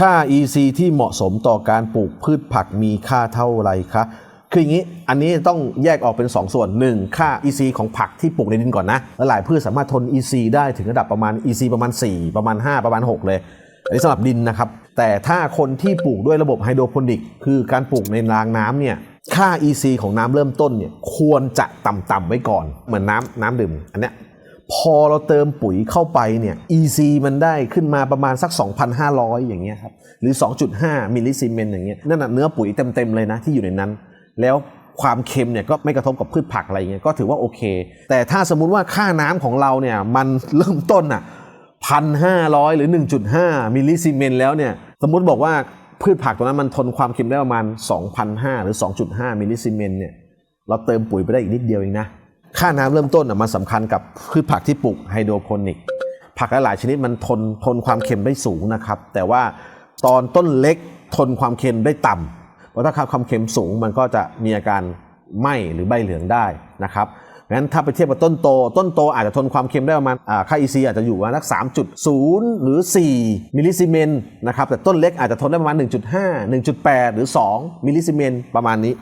ค่า EC ที่เหมาะสมต่อการปลูกพืชผักมีค่าเท่าไรคะคืออย่างนี้ อันนี้ต้องแยกออกเป็น 2 ส่วน 1 ค่า EC ของผักที่ปลูกในดินก่อนนะ และหลายพืชสามารถทน EC ได้ถึงระดับประมาณ EC ประมาณ 4 ประมาณ 5 ประมาณ 6 เลย อันนี้สำหรับดินนะครับ แต่ถ้าคนที่ปลูกด้วยระบบไฮโดรโปนิก คือการปลูกในรางน้ำเนี่ย ค่า EC ของน้ำเริ่มต้นเนี่ยควรจะต่ำๆไว้ก่อน เหมือนน้ำน้ำดื่ม อันเนี้ย พอเราเติมปุ๋ยเข้าไปเนี่ย EC มันได้ขึ้นมาประมาณสัก 2,500 อย่างเงี้ยครับ หรือ 2.5 มิลลิซีเมนอย่างเงี้ยนั่นน่ะเนื้อปุ๋ยเต็ม ๆ เลยนะที่อยู่ในนั้น แล้วความเค็มเนี่ยก็ไม่กระทบกับพืชผักอะไรเงี้ยก็ถือว่าโอเค แต่ถ้าสมมุติว่าค่าน้ำของเราเนี่ยมันเริ่มต้นอะพันห้าร้อยหรือ 1.5 มิลลิซีเมนแล้วเนี่ยสมมุติบอกว่าพืชผักตัวนั้นมันทนความเค็มได้ประมาณ2,500หรือ 2.5 มิลลิซีเมนเนี่ยเราเติมปุ๋ยไปได้อีกนิดเดียวเองนะ ค่าน้ำเริ่มต้นมันสำคัญกับพืชผักที่ปลูกไฮโดรโปนิก ผักหลายชนิดมันทนทนความเค็มได้สูงนะครับ แต่ว่าตอนต้นเล็กทนความเค็มได้ต่ำเพราะถ้าความเค็มสูงมันก็จะมีอาการไหม้หรือใบเหลืองได้นะครับงั้นถ้าไปเทียบกับต้นโต ต้นโตอาจจะทนความเค็มได้ประมาณอ่าค่า EC อาจจะอยู่ประมาณสัก3.0 หรือ 4 มิลลิซีเมนนะครับ แต่ต้นเล็กอาจจะทนได้ประมาณ 1.5 1.8 หรือ 2 มิลลิซีเมนประมาณนี้